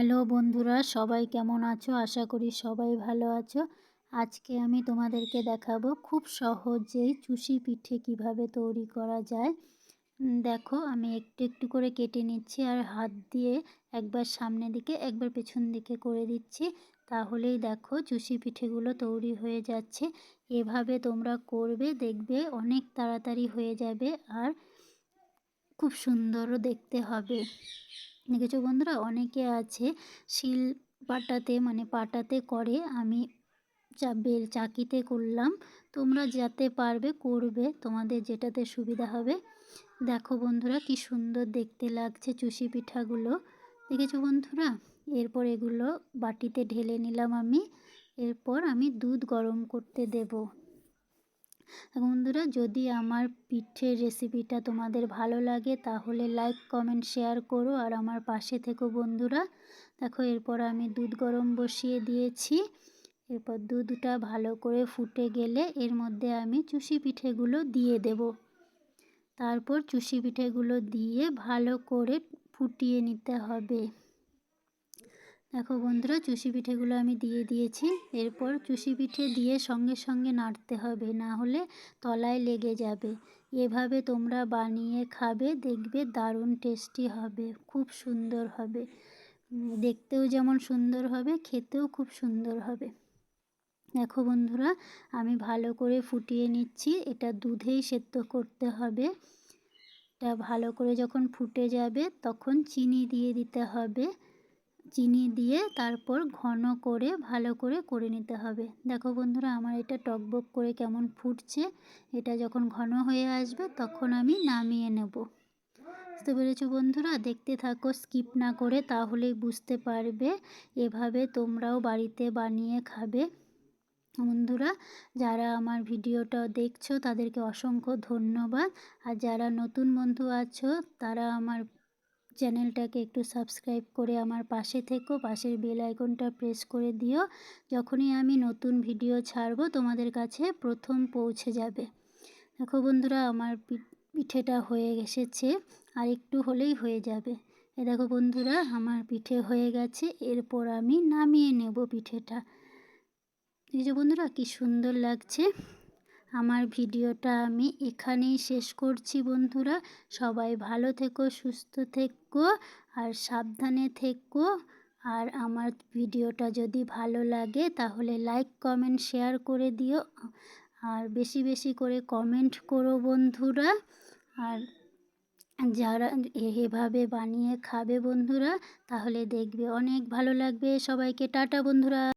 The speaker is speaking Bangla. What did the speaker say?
হ্যালো বন্ধুরা, সবাই কেমন আছো? আশা করি সবাই ভালো আছো। আজকে আমি তোমাদেরকে দেখাবো খুব সহজেই চুষি পিঠে কীভাবে তৈরি করা যায়। দেখো, আমি একটু একটু করে কেটে নিচ্ছি আর হাত দিয়ে একবার সামনে দিকে, একবার পেছন দিকে করে দিচ্ছি। তাহলেই দেখো চুষি পিঠেগুলো তৈরি হয়ে যাচ্ছে। এভাবে তোমরা করবে, দেখবে অনেক তাড়াতাড়ি হয়ে যাবে আর খুব সুন্দরও দেখতে হবে। দেখেছ বন্ধুরা? অনেকে আছে শিল পাটাতে মানে পাটাতে করে। আমি বেল চাকিতে করলাম। তোমরা যাতে পারবে করবে। তোমাদের যেটাতে সুবিধা হবে। দেখো বন্ধুরা, কি সুন্দর দেখতে লাগছে চুষি পিঠাগুলো। দেখেছ বন্ধুরা? এরপর এগুলো বাটিতে ঢেলে নিলাম আমি। এরপর আমি দুধ গরম করতে দেব। বন্ধুরা, যদি আমার পিঠের রেসিপিটা তোমাদের ভালো লাগে, তাহলে লাইক কমেন্ট শেয়ার করো। আর আমার পাশে থেকো বন্ধুরা। দেখো, এরপর আমি দুধ গরম বসিয়ে দিয়েছি। এরপর দুধটা ভালো করে ফুটে গেলে এর মধ্যে আমি চুষি পিঠেগুলো দিয়ে দেব। তারপর চুষি পিঠেগুলো দিয়ে ভালো করে ফুটিয়ে নিতে হবে। দেখো বন্ধুরা, চুষি পিঠেগুলো আমি দিয়ে দিয়েছি। এরপর চুষি পিঠে দিয়ে সঙ্গে সঙ্গে নাড়তে হবে, না হলে তলায় লেগে যাবে। এভাবে তোমরা বানিয়ে খাবে, দেখবে দারুণ টেস্টি হবে, খুব সুন্দর হবে। দেখতেও যেমন সুন্দর হবে, খেতেও খুব সুন্দর হবে। দেখো বন্ধুরা, আমি ভালো করে ফুটিয়ে নিচ্ছি, এটা দুধেই সেদ্ধ করতে হবে। এটা ভালো করে যখন ফুটে যাবে, তখন চিনি দিয়ে দিতে হবে। চিনি দিয়ে তারপর ঘন করে, ভালো করে করে নিতে হবে। দেখো বন্ধুরা, আমার এটা টকবক করে কেমন ফুটছে। এটা যখন ঘন হয়ে আসবে তখন আমি নামিয়ে নেব। বুঝতে পেরেছ বন্ধুরা? দেখতে থাকো, স্কিপ না করে তাহলেই বুঝতে পারবে। এভাবে তোমরাও বাড়িতে বানিয়ে খাবে। বন্ধুরা, যারা আমার ভিডিওটা দেখছ তাদেরকে অসংখ্য ধন্যবাদ। আর যারা নতুন বন্ধু আছো, তারা আমার চ্যানেলটাকে একটু সাবস্ক্রাইব করে আমার পাশে থেকো, পাশের বেল আইকনটা প্রেস করে দিও। যখনই আমি নতুন ভিডিও ছাড়বো, তোমাদের কাছে প্রথম পৌঁছে যাবে। দেখো বন্ধুরা, আমার পিঠেটা হয়ে এসেছে, আর একটু হলেই হয়ে যাবে। এ দেখো বন্ধুরা, আমার পিঠে হয়ে গেছে, এরপর আমি নামিয়ে নেব পিঠেটা। এই যে বন্ধুরা, কি সুন্দর লাগছে। আমার ভিডিওটা আমি এখানেই শেষ করছি বন্ধুরা। সবাই ভালো থেকো, সুস্থ থেকো আর সাবধানে থেকো। আর আমার ভিডিওটা যদি ভালো লাগে তাহলে লাইক কমেন্ট শেয়ার করে দিও। আর বেশি বেশি করে কমেন্ট করো বন্ধুরা। আর যারা এভাবে বানিয়ে খাবে বন্ধুরা তাহলে দেখবে অনেক ভালো লাগবে। সবাইকে টাটা বন্ধুরা।